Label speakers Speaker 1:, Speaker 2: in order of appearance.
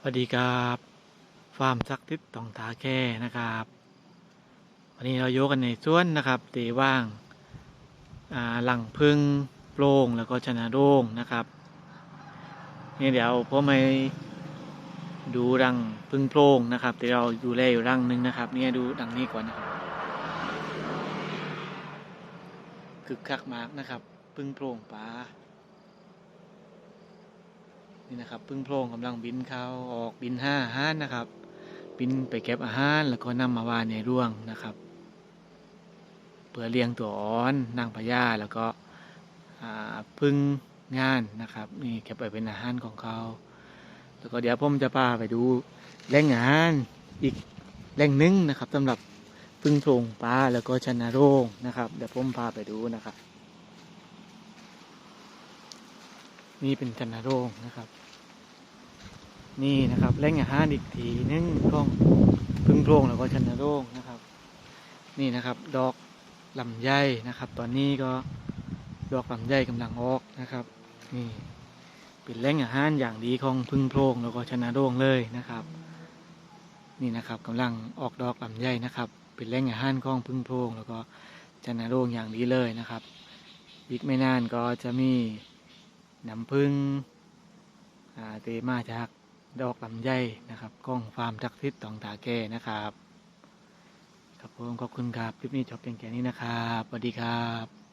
Speaker 1: สวัสดีครับฟาร์มซักทิศตองทาแค่นะครับ วันนี้เราโยกกันในสวนนะครับเตว่างหลังพึ่งโปร่งแล้วก็ชนะโด่งนะครับนี่เดี๋ยวผมไปดูรังพึ่งโปร่งนะครับที่เราดูแลอยู่รังนึงนะครับ เนี่ยดูดังนี้ก่อนนะครับคึกคักมากนะครับ พึ่งโปร่งปลา นี่นะครับพึ่งโพรงกำลังบินเข้าออกบินห้าอาหารนะครับ บินไปเก็บอาหารแล้วก็นำมาวานในร่วงนะครับเพื่อเลี้ยงตัวอ่อนนางพญาแล้วก็พึ่งงานนะครับนี่เก็บไปเป็นอาหารของเขาแล้วก็เดี๋ยวผมจะพาไปดูแหล่งอาหารอีกแหล่งหนึ่งนะครับสำหรับพึ่งโพรงปลาแล้วก็ชนะโรงนะครับ เดี๋ยวผมพาไปดูนะครับ นี่เป็นชนะโรงนะครับ นี่นะครับแหล่งอาหารอีกทีนึงของพึ่งโพรงแล้วก็ชนะโรงนะครับ นี่นะครับ ดอกลำไยนะครับ ตอนนี้ก็ดอกลำไยกำลังออกนะครับ นี่เป็นแหล่งอาหารอย่างดีของพึ่งโพรงแล้วก็ชนะโรงเลยนะครับ นี่นะครับกำลังออกดอกลำไยนะครับ เป็นแหล่งอาหารของพึ่งโพรงแล้วก็ชนะโรงอย่างดีเลยนะครับอีกไม่นานก็จะมี น้ำพึ่งเตมาจากดอกลำไยนะครับกล้องฟาร์มจักทิศตองตาแก่นะครับครับผมขอบคุณครับคลิปนี้จบเพียงแค่นี้นะครับสวัสดีครับ